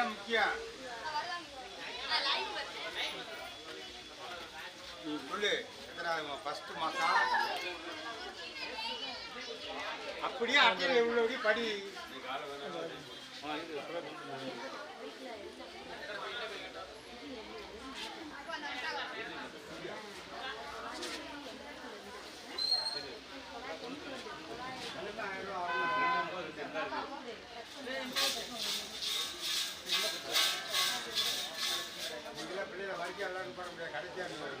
அதாக்கா முக்கியம் நீ சொல்லு எத்தனை ஃபர்ஸ்ட் மாசம் அப்படியே அங்கே உள்ளபடி படி பிள்ளைகளை வரைக்கும் எல்லாரும் போட முடியாது கடைசியாக இருக்கணும்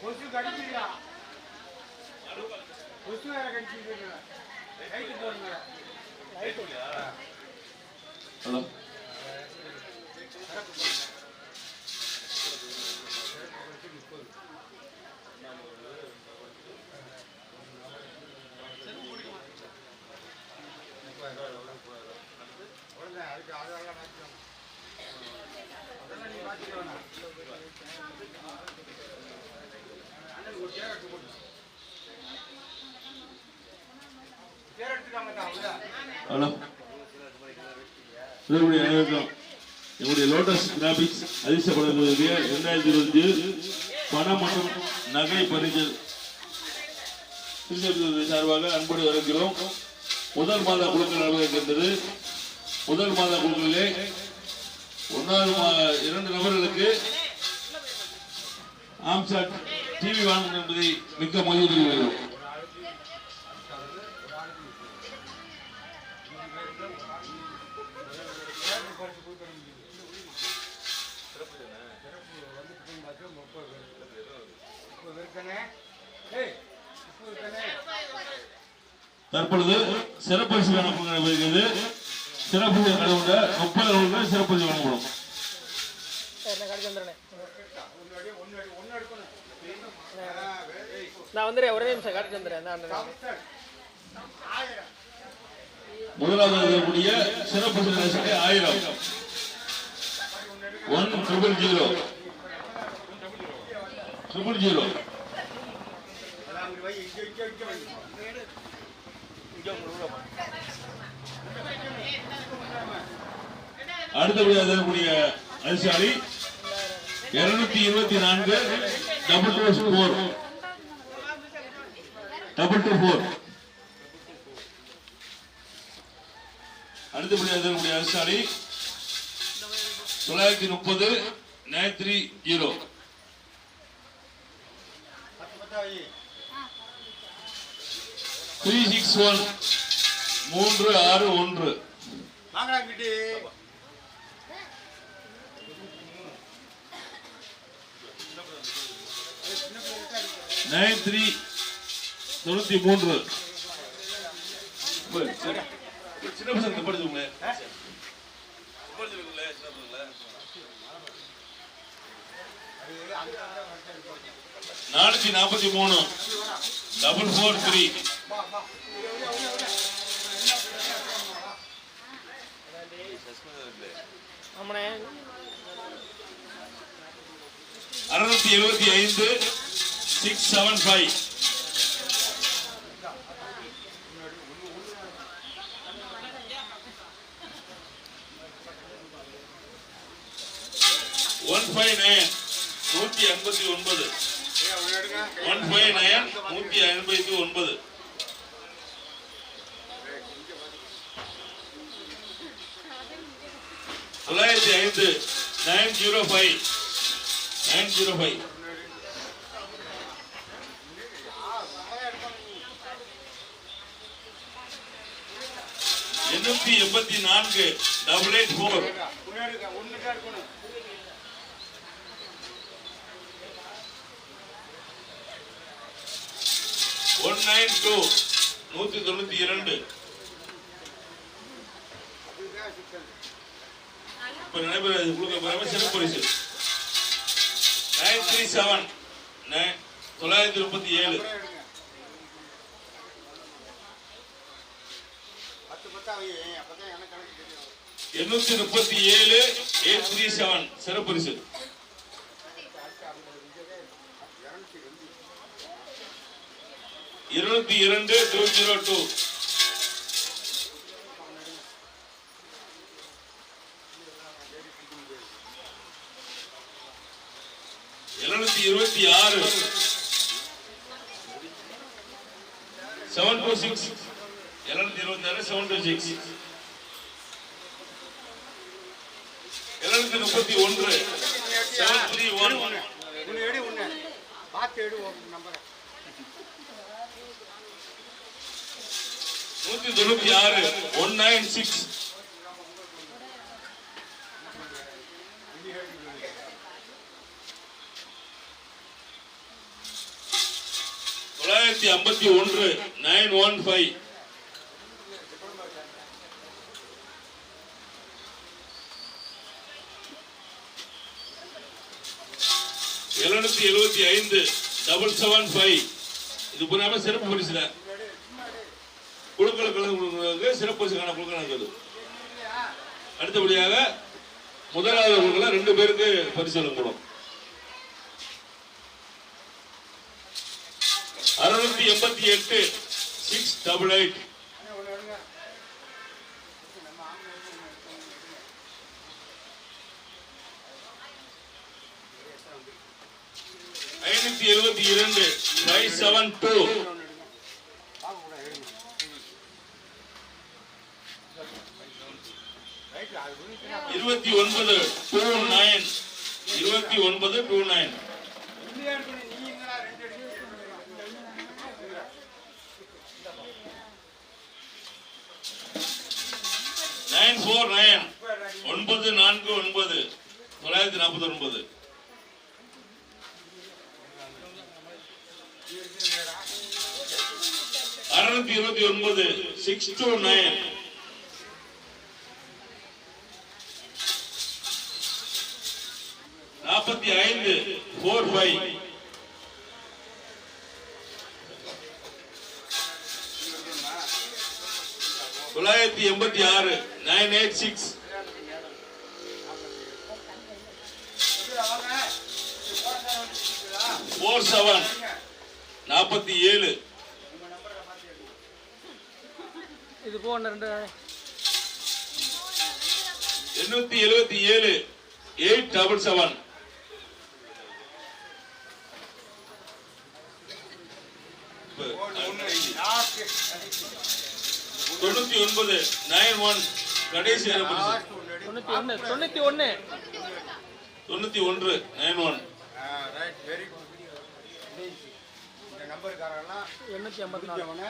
கொசு கடிக்குதா கொசு வேற கடிக்குதுங்க லைட்டு போடுங்க ஹலோ. அதுக்கு அதெல்லாம் அதெல்லாம் நீ மாற்றிக்க ஹலோ இதனுடைய அனைவருக்கும் என்னுடைய லோட்டஸ் கிராபிக்ஸ் அதிர்ஷ்டப்படக்கூடிய இரண்டாயிரத்தி இருபத்தி பணம் மற்றும் நகை பரிசல் திருச்செந்தூர் சார்பாக அன்போடு வரக்கிறோம் முதல் மாத குழுக்கள் நடவடிக்கின்றது முதல் மாத குழுக்களிலே ஒன்றாவது இரண்டு நபர்களுக்கு ஆம்சாட் டிவி வாங்கணும் என்பதை மிக்க மகிழ்ச்சி. தெரிவிக்கிறோம் தற்பொழுது சிறப்பரிசு வழங்கப்படுகிறது சிறப்பு கடவுள முப்பது சிறப்பரிசு வழங்கப்படும் சரி நான் கடைக்கு வந்துடுறேன் ஒன்று அடி ஒன்று அடி ஒன்று எடுக்கணும் ஆ, very good. நான் வந்துடுறேன் ஒரே நிமிஷம் கடைக்கு வந்துடுறேன். நான் முதலாவது சிறப்பு சிறப்பு ஆயிரம். One triple zero triple zero அடுத்தபடியாக இருக்கக்கூடிய அதிசாலி இருநூத்தி இருபத்தி நான்கு. Double two four double two four அடுத்தபடியாக நம்முடைய அரசாணி தொள்ளாயிரத்தி முப்பது nine three zero. Three six one மூன்று ஆறு ஒன்று. நைன் த்ரீ தொண்ணூத்தி மூன்று. சின்ன பசங்க படிச்சுங்களே நானூத்தி நாற்பத்தி மூணு. Double four three. அறுநூத்தி எழுபத்தி ஐந்து. Six seven five one five nine நூத்தி ஐம்பத்தி ஒன்பது. ஒன் ஃபைவ் நயன் நூத்தி ஐம்பத்தி ஒன்பது. தொள்ளாயிரத்தி ஐந்து nine zero five nine zero five எண்ணூத்தி எண்பத்தி நான்கு double eight four one nine two நூத்தி தொண்ணூத்தி இரண்டு. இப்ப நடைபெற கொடுக்க சிறப்பு பரிசு. நைன் த்ரீ செவன் தொள்ளாயிரத்தி முப்பத்தி ஏழு. எண்ணூத்தி முப்பத்தி ஏழு எயிட் த்ரீ செவன் சிறப்பு இருநூத்தி இரண்டு டூ ஜீரோ டூ எழுநூத்தி இருபத்தி ஆறு. செவன் டூ சிக்ஸ் எழுநூத்தி இருபத்தி ஆறு செவன் டூ சிக்ஸ் எழுநூத்தி முப்பத்தி ஒன்று. Seven three one. நூத்தி தொண்ணூத்தி ஆறு. ஒன் நைன் சிக்ஸ் தொள்ளாயிரத்தி ஐம்பத்தி ஒன்று. நைன் ஒன் ஃபைவ் எழுநூத்தி எழுபத்தி ஐந்து டபுள் செவன் ஃபைவ் இது புறாம சிறப்பு பரிசுல. குழுக்கள் கலந்து சிறப்பு பரிசுக்கான குழுக்கள் இருக்குது அடுத்தபடியாக முதலாவது குழுக்களை ரெண்டு பேருக்கு பரிசு வழங்கப்படும் அறுநூத்தி எண்பத்தி எட்டு சிக்ஸ் டபுள் எயிட் இரண்டு ஃபைவ் செவன் டூ இருபத்தி ஒன்பது டூ நைன் இருபத்தி ஒன்பது two nine nine four nine ஒன்பது நான்கு ஒன்பது. தொள்ளாயிரத்தி நாற்பத்தி ஒன்பது அறுநூத்தி இருபத்தி ஒன்பது சிக்ஸ் டூ நைன் நாற்பத்தி ஐந்து ஃபோர் ஃபைவ் தொள்ளாயிரத்தி எண்பத்தி ஆறு nine eight six four seven நாற்பத்தி ஏழு. இது போ ஒன்று ரெண்டு. எண்ணூத்தி எழுபத்தி ஏழு எயிட் டபுள் செவன் தொண்ணூத்தி ஒன்பது நைன் ஒன் கடைசி. தொண்ணூற்றி ஒன்று தொண்ணூற்றி ஒன்று தொண்ணூத்தி ஒன்று nine one right very good எண்ணூற்றி ஐம்பத்தி நாலு.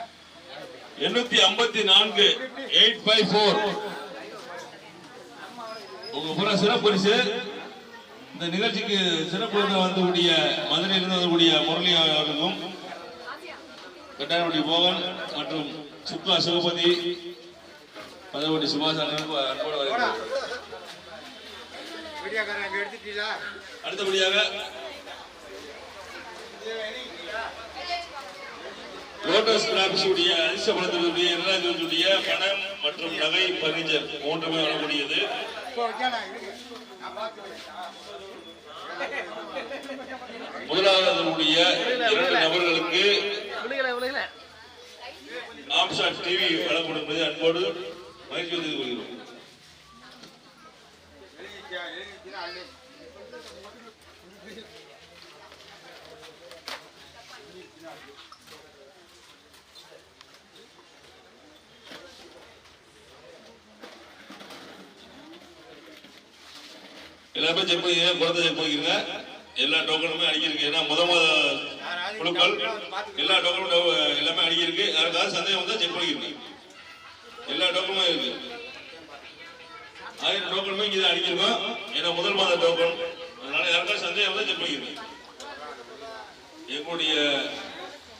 எண்ணூத்தி ஐம்பத்தி நான்கு எயிட் ஃபைவ் ஃபோர். உங்க பூரா சிறப்பு பரிசு. இந்த நிகழ்ச்சிக்கு சிறப்பு வந்தக்கூடிய மதுரையிலிருந்து வரக்கூடிய முரளி அவர்களுக்கும் கட்டாயப்பட்டி மோகன் மற்றும் சுக்லா சிவபதி பதவட்டி சுபாஷ் அன்போடு எடுத்துட்டீங்களா? அடுத்தபடியாக லோட்டஸ் கிராப்ஸ் உடைய அதிர்ஷ்டப்படுத்தக்கூடிய எல்லாத்துடைய பணம் மற்றும் நகை பர்னிச்சர் மூன்றுமே வரக்கூடியது. இப்போ இரண்டு நபர்களுக்கு விழுகலை விழுகலை ஆம்சாட் டிவி வழங்கப்படுவது அன்போடு மகிழ்ச்சி கொள்கிறோம். எல்லாமே செக் பண்ணிக்கிறீங்க குளத்தை செக் பண்ணிக்கிறீங்க? எல்லா டோக்கனுமே அடிக்கிருக்கு. ஏன்னா முத முத குழுக்கள் எல்லா டோக்கனும் எல்லாமே அடிக்கிருக்கு. யாருக்காவது சந்தேகம் வந்தால் செக் பண்ணிக்கிறீங்க. எல்லா டோக்கனுமே இருக்கு. ஆயிரம் டோக்கனுமே இங்கே தான் அடிக்கிருக்கோம். ஏன்னா முதல் மாத டோக்கன் அதனால யாருக்காவது சந்தேகம் வந்தால் செக் பண்ணிக்கிறீங்க. எங்களுடைய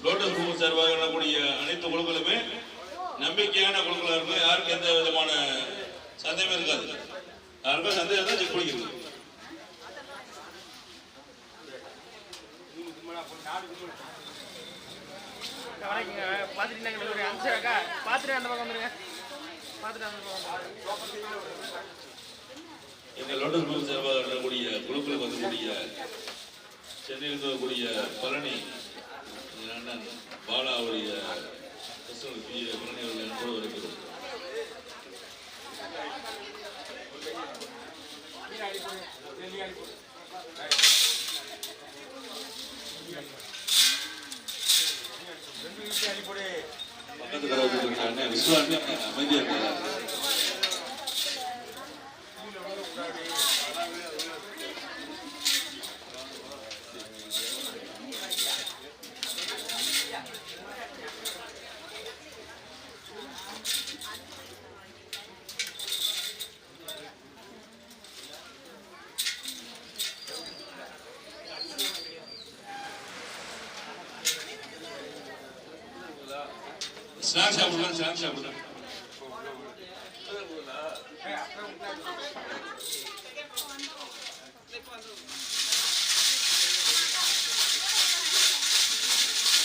லோட்டஸ் குழு சார்பாக நடக்கூடிய அனைத்து குழுக்களுமே நம்பிக்கையான குழுக்களாக இருக்கும். யாருக்கும் எந்த விதமான சந்தேகமே இருக்காது. யாருக்கும் சந்தேகம் தான் செக் பண்ணிக்கிறீங்க. வணக்கங்க பார்த்துட்டு நாங்கள் ஒரு அக்கா பார்த்துட்டு அந்த பக்கம் வந்துருங்க பார்த்துட்டு அந்த பக்கம் வந்துருங்க எங்கள் லோட்டஸ் குழு சார்பாக நடக்கக்கூடிய குழுக்களுக்கு வந்தக்கூடிய சென்னையில் இருக்கக்கூடிய பழனி எங்கள் அண்ணன் பாலா அவருடைய கிறிஸ்தவ பி பழனி அவர்கள் என்பது வருகிறது 算了别买没地儿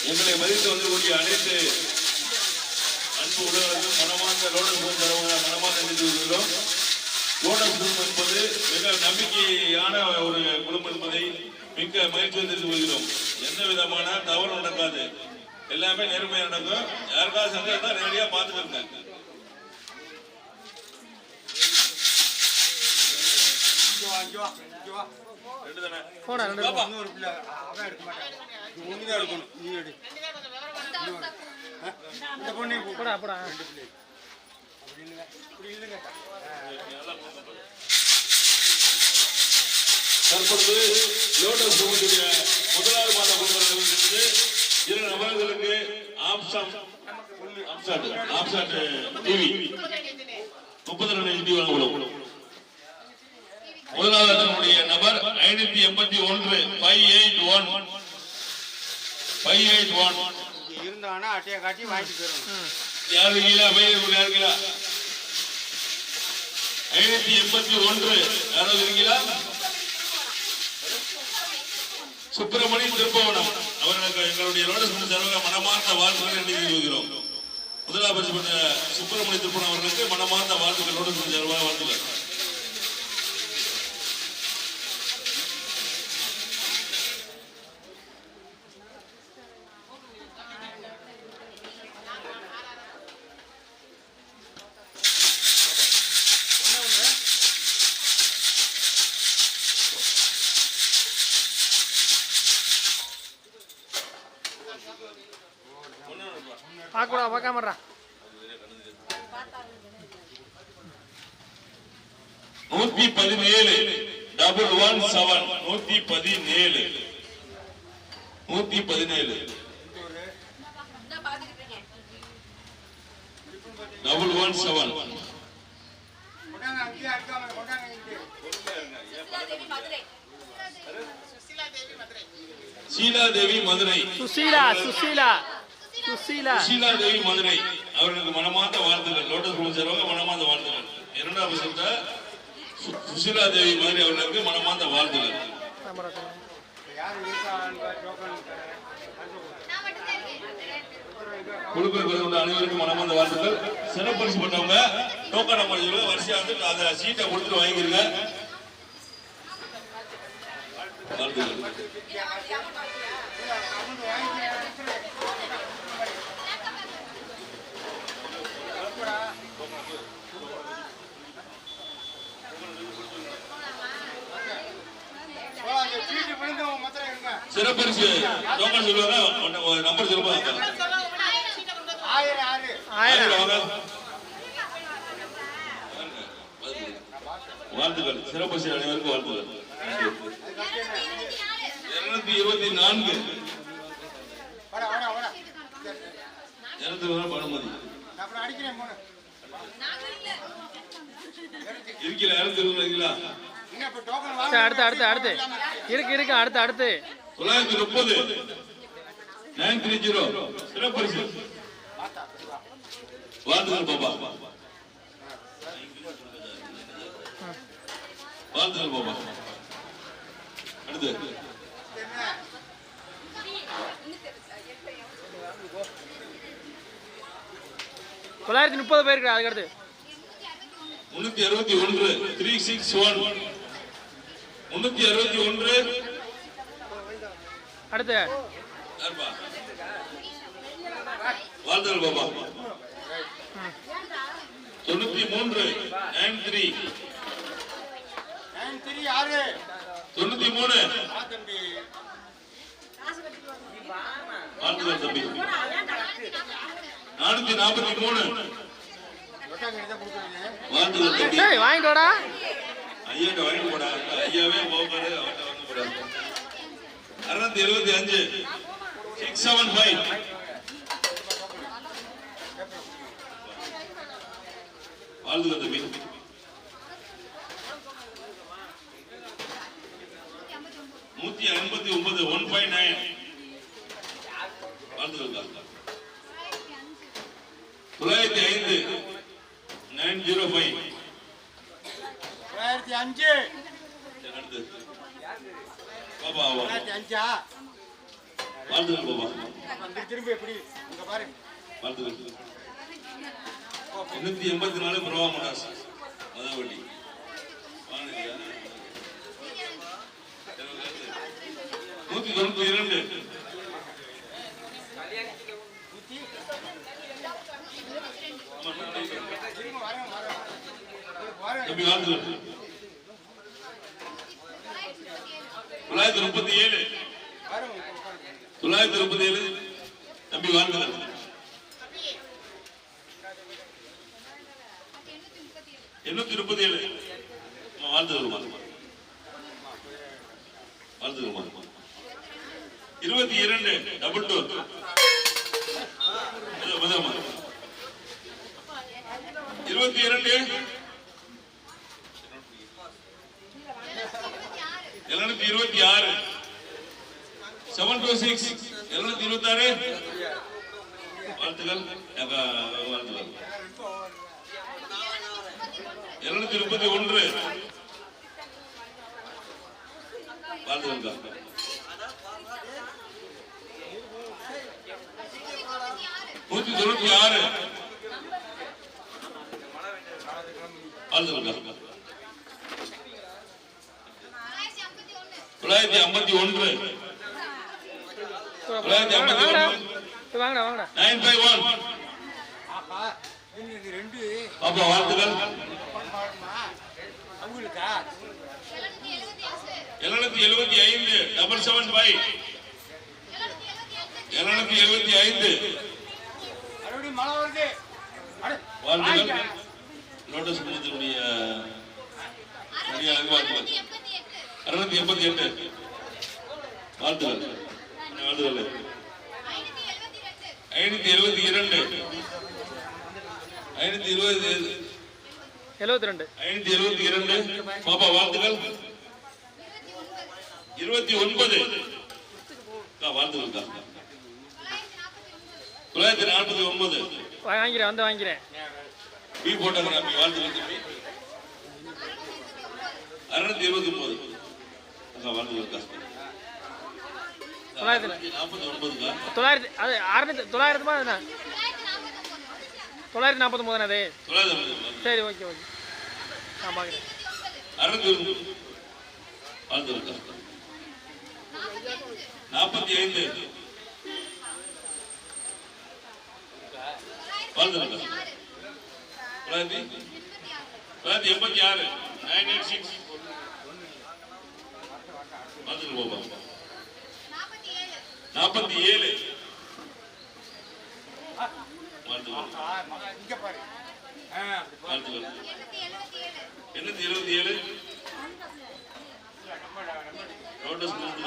எங்களை மதித்து வந்தக்கூடிய அனைத்து அன்பு உறவுகளுக்கும் மனமார்ந்த லோட்டஸ் குரூப் தரவாக மனமார்ந்த நன்றி தெரிவிக்கிறோம் லோட்டஸ் என்பது மிக நம்பிக்கையான ஒரு குடும்பம் என்பதை மிக்க மகிழ்ச்சியை தெரிந்து கொள்கிறோம் எந்த விதமான தவறு நடக்காது. எல்லாமே நேர்மையா நடக்கும். யாருக்காவது சந்தேகம் தான் நேரடியா பார்த்துக்கோங்க இங்க வா இங்க வா இங்க வா. ரெண்டு தானே போடா ரெண்டு பாப்பா. இன்னொரு பிள்ளை. அவன் எடுக்க மாட்டான். இது ஒன்று தான் எடுக்கணும். நீ எடு. இன்னொரு. ஆ? இந்த பொண்ணே போ போடா போடா. அப்படி இல்லைங்க இப்படி இல்லைங்க. தற்பொழுது லோட்டஸ் முதலாவது மாத குழுவிலிருந்து ஆப்சாம் ஆப்சாட் ஆப்சாட் டிவி. முப்பத்தி ரெண்டு டிவி வழங்கப்படும். முதலாவது அதனுடைய நபர் ஐநூத்தி எண்பத்தி ஒன்று five eight one five eight one இருந்தானா அட்டையை காட்டி வாங்கிட்டு போயிடணும். யாரு இருக்கீங்களா பையன் யாரு இருக்கீங்களா ஐநூத்தி எண்பத்தி ஒன்று. யாராவது இருக்கீங்களா? சுப்பிரமணி திருப்பவனம். அவர்களுக்கு எங்களுடைய லோட்டஸ் சர்வக மனமார்ந்த வாழ்த்துக்களை எழுதி கொள்கிறோம் முதலாவது பரிசு பெற்ற சுப்பிரமணி திருப்பவனம் அவர்களுக்கு மனமார்ந்த வாழ்த்துக்கள் லோட்டஸ் வாழ்த்துக்கள். பதினேழு டபுள் ஒன் செவன் நூத்தி பதினேழு. நூத்தி பதினேழு. Double one seven Seela Devi Madurai. Susheela Susheela Susheela. Seela Devi Madurai. அவர்களுக்கு மனமார்ந்த வாழ்த்துக்கள். லோட்டஸ் மனமார்ந்த வாழ்த்துக்கள். இரண்டாவது சுசிலா தேவி மாதிரி அவர்களுக்கு மனமார்ந்த வாழ்த்துக்கள் நம்பர் குழுக்கள் அனைவருக்கும் மனமார்ந்த வாழ்த்துக்கள். சிறப்பரிசு பண்ணவங்க டோக்கன் நம்பர் சொல்லுங்க வரிசையா வந்து அந்த சீட்டை கொடுத்துட்டு வாங்கிருங்க. வாழ்த்துக்கள் அந்த சீட்டு விழுந்தவங்க மாத்திரம் இருங்க சிறப்பரிசு. டோக்கன் சொல்லுவாங்க. நம்பர் சொல்லுவாங்க வாழ்த்துக்கள். சிறப்பரிசு அனைவருக்கும் வாழ்த்துக்கள். இருநூத்தி இருபத்தி நான்கு. இருநூத்தி இருபது பணமதி இருநூத்தி இருபதுங்களா அடுத்து அடுத்து அடுத்து. இருக்கு இருக்கு அடுத்து அடுத்து. தொள்ளாயிரத்தி முப்பது. நைன் த்ரீ ஜீரோ சிறப்பரிசு பாபா. வாழ்த்துக்கள் பாபா. அடுத்து. தொள்ளாயிரத்தி முப்பது பேருக்கு அதுக்கு அடுத்து முன்னூத்தி அறுபத்தி ஒன்று. த்ரீ சிக்ஸ் ஒன் முன்னூத்தி அறுபத்தி ஒன்று. அடுத்து? வாழ்த்துக்கள் பாபா தொண்ணூத்தி மூன்று நைன் த்ரீ நைன் த்ரீ ஆறு. தொண்ணூத்தி மூணு. வாழ்த்துக்கள் தம்பி. நானூத்தி நாற்பத்தி மூணு. வாழ்த்துக்கள் தம்பி. ஏய் வாங்கிட்டு வாடா. ஐயாட்ட வாங்கி போடா ஐயாவே போகாது அவன்கிட்ட வாங்க போடா அறுநூத்தி எழுபத்தி அஞ்சு. சிக்ஸ் செவன் ஃபைவ் வாழ்த்துக்கள் தம்பி நூத்தி ஐம்பத்தி ஒன்பது ஒன் பாயிண்ட் நைன் வாழ்த்துக்கள் தொள்ளாயிரத்தி ஐந்து நைன் ஜீரோ ஃபைவ் தொள்ளாயிரத்தி அஞ்சு. தொள்ளாயிரத்தி அஞ்சா? திரும்பி எப்படி? இங்க பாரு. எண்ணூத்தி எண்பத்தி நாலு பிரபா வட்டி வாங்கினியா? நூத்தி தொண்ணூத்தி இரண்டு. தம்பி தொள்ளாயிரத்தி முப்பத்தி ஏழு. தொள்ளாயிரத்தி முப்பத்தி ஏழு. தம்பி வாழ்த்துக்கள் எண்ணூத்தி முப்பத்தி ஏழு. அம்மா, வாழ்த்துக்கள் அம்மா. வாழ்த்துக்கள் இருபத்தி இரண்டு டபுள் டோர் இருபத்தி இரண்டு எழுநூத்தி இருபத்தி ஆறு. செவன் டூ சிக்ஸ் எழுநூத்தி இருபத்தி ஆறு வாழ்த்துக்கள் வாழ்த்துக்கள். எழுநூத்தி முப்பத்தி ஒன்று. வாழ்த்துக்கள் நூத்தி தொண்ணூத்தி ஆறு. வாழ்த்துக்கள் தொள்ளாயிரத்தி ஐம்பத்தி ஒன்று. தொள்ளாயிரத்தி ஐம்பத்தி ஒன்று. நைன் ஃபைவ் ஒன் ஆஹா இது ரெண்டு பாப்பா வாழ்த்துக்கள். எழுநூத்தி எழுபத்தி ஐந்து டபுள் செவன் ஃபைவ் எழுநூத்தி எழுபத்தி ஐந்து. வாழ்த்துக்கள். லோட்டஸ் குடும்பத்தினுடைய வாழ்த்துக்கள். அறுநூத்தி எண்பத்தி எட்டு. வாழ்த்துக்கள். வாழ்த்துக்கள். ஐநூத்தி எழுபத்தி இரண்டு. ஐநூத்தி இருபது எழுபத்தி ரெண்டு. ஐநூத்தி எழுபத்தி இரண்டு. பாப்பா வாழ்த்துக்கள். இருபத்தி ஒன்பது. அக்கா, வாழ்த்துக்கள்க்கா தொள்ளாயிரத்தி நாற்பத்தி ஒன்பது. வாங்கிக்கிறேன் வந்து வாங்கிக்கிறேன். பி போட்டோகிராஃபி வாழ்த்துக்கள் அறுநூத்தி இருபத்தி ஒன்பது. தொள்ளாயிரத்தி நாற்பத்தி அது அறுநூத்தி தொள்ளாயிரத்தி அது தொள்ளாயிரத்தி ஐம்பது. சரி ஓகே ஓகே. நான் பார்க்குறேன் நாற்பத்தி ஐந்து. தொள்ளாயிரத்தி? எண்பத்தி ஆறு. Nine eight six. வாழ்த்துக்கள் பாப்பா நாற்பத்தி ஏழு. எண்ணூத்தி எழுபத்தி ஏழு.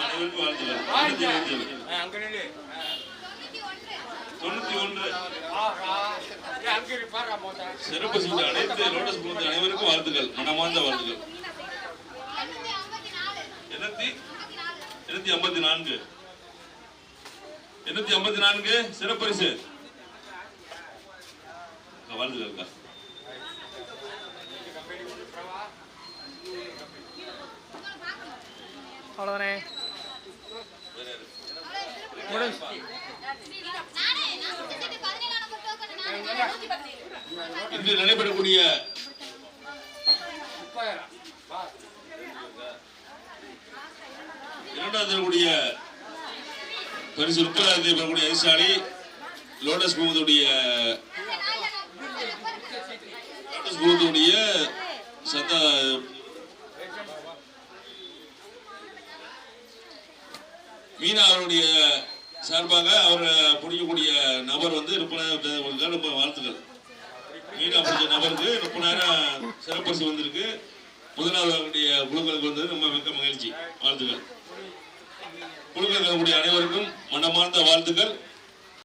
அனைவருக்கும் வாழ்த்துக்கள். தொண்ணூத்தி ஒன்று. சிறப்பு செய்த அனைத்து லோட்டஸ் குழுமத்து அனைவருக்கும் வாழ்த்துக்கள். மனமார்ந்த வாழ்த்துக்கள். எண்ணூத்தி எண்ணூத்தி ஐம்பத்தி நான்கு. எண்ணூத்தி ஐம்பத்தி நான்கு சிறப்பரிசு. அக்கா, வாழ்த்துக்கள் அக்கா. அவ்வளோதானே முடிஞ்சு நானே நான் முடிச்ச செட்டு பதினேழாம் நம்பர் டோக்கன் நானே நூத்தி பத்து இன்று நடைபெறக்கூடிய முப்பதாயிரம் வா இரண்டாவது தரக்கூடிய பரிசு முப்பதாயிரத்தி பெறக்கூடிய அதிர்ஷ்டாளி லோட்டஸ் குழுமத்துடைய லோட்டஸ் குழுமத்துடைய சத்த மீனா அவருடைய சார்பாக அவர் பிடிக்கக்கூடிய நபர் வந்து முப்பதாயிரம் ரொம்ப வாழ்த்துக்கள். மீனா பிடிச்ச நபருக்கு முப்பதாயிரம் சிறப்பரிசு வந்திருக்கு. முதலாவது அவருடைய குழுக்களுக்கு வந்தது ரொம்ப மிக்க மகிழ்ச்சி. வாழ்த்துக்கள். குழுக்கள் இருக்கக்கூடிய அனைவருக்கும் மனமார்ந்த வாழ்த்துக்கள்.